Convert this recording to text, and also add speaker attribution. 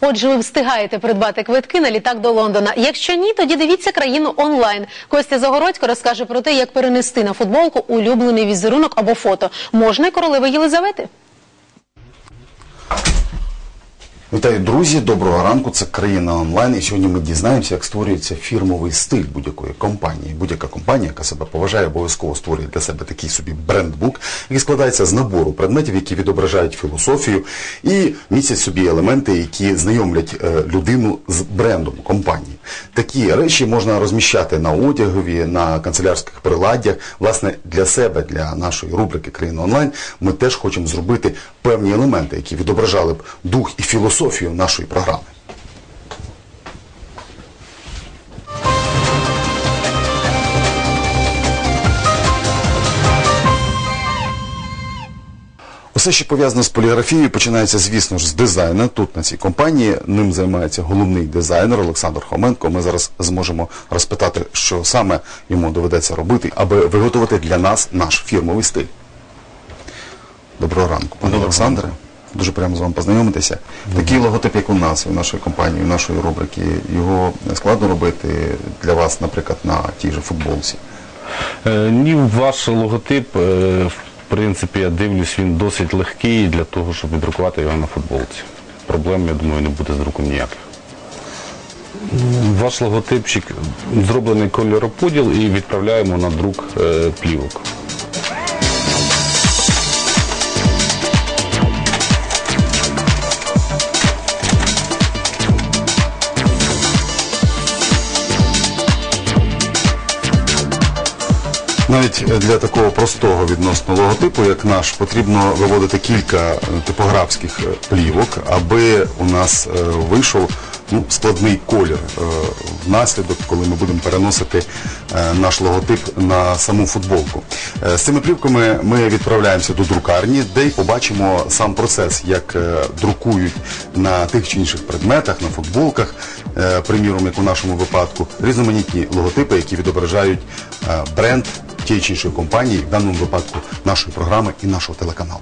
Speaker 1: Отже, ви встигаєте придбати квитки на літак до Лондона. Якщо ні, тоді дивіться країну онлайн. Костя Загородько розкаже про те, як перенести на футболку улюблений візерунок або фото. Можна й королеви Єлизавети.
Speaker 2: Вітаю, друзі! Доброго ранку. Це країна онлайн. І сьогодні ми дізнаємося, як створюється фірмовий стиль будь-якої компанії. Будь-яка компанія, яка себе поважає, обов'язково створює для себе такий собі брендбук, який складається з набору предметів, які відображають філософію і містять собі елементи, які знайомлять е, людину з брендом компанії. Такі речі можна розміщати на одягові, на канцелярських приладдях. Власне, для себе, для нашої рубрики Країна онлайн, ми теж хочемо зробити певні елементи, які відображали б дух і філософію нашої програми. Усе, що пов'язано з поліграфією, починається, звісно ж, з дизайну. Тут на цій компанії ним займається головний дизайнер Олександр Хоменко. Ми зараз зможемо розпитати, що саме йому доведеться робити, аби виготовити для нас наш фірмовий стиль. Доброго ранку, пане Олександре. Дуже приємно з вами познайомитися. Такий логотип, як у нас, у нашої компанії, у нашої рубрики, його складно робити для вас, наприклад, на тій же футболці.
Speaker 3: Е, Ні, ваш логотип, е, в принципі, я дивлюсь, він досить легкий для того, щоб віддрукувати його на футболці. Проблем, я думаю, не буде з друком ніяких. Ваш логотипчик зроблений кольороподіл і відправляємо на друк е, плівок.
Speaker 2: Навіть для такого простого відносно логотипу, як наш, потрібно виводити кілька е, типографських е, плівок, аби у нас е, вийшов ну, складний колір е, внаслідок, коли ми будемо переносити е, наш логотип на саму футболку. Е, З цими плівками ми відправляємося до друкарні, де й побачимо сам процес, як е, друкують на тих чи інших предметах, на футболках, е, приміром, як у нашому випадку, різноманітні логотипи, які відображають е, бренд тієї чи іншої компанії, в даному випадку нашої програми і нашого телеканалу.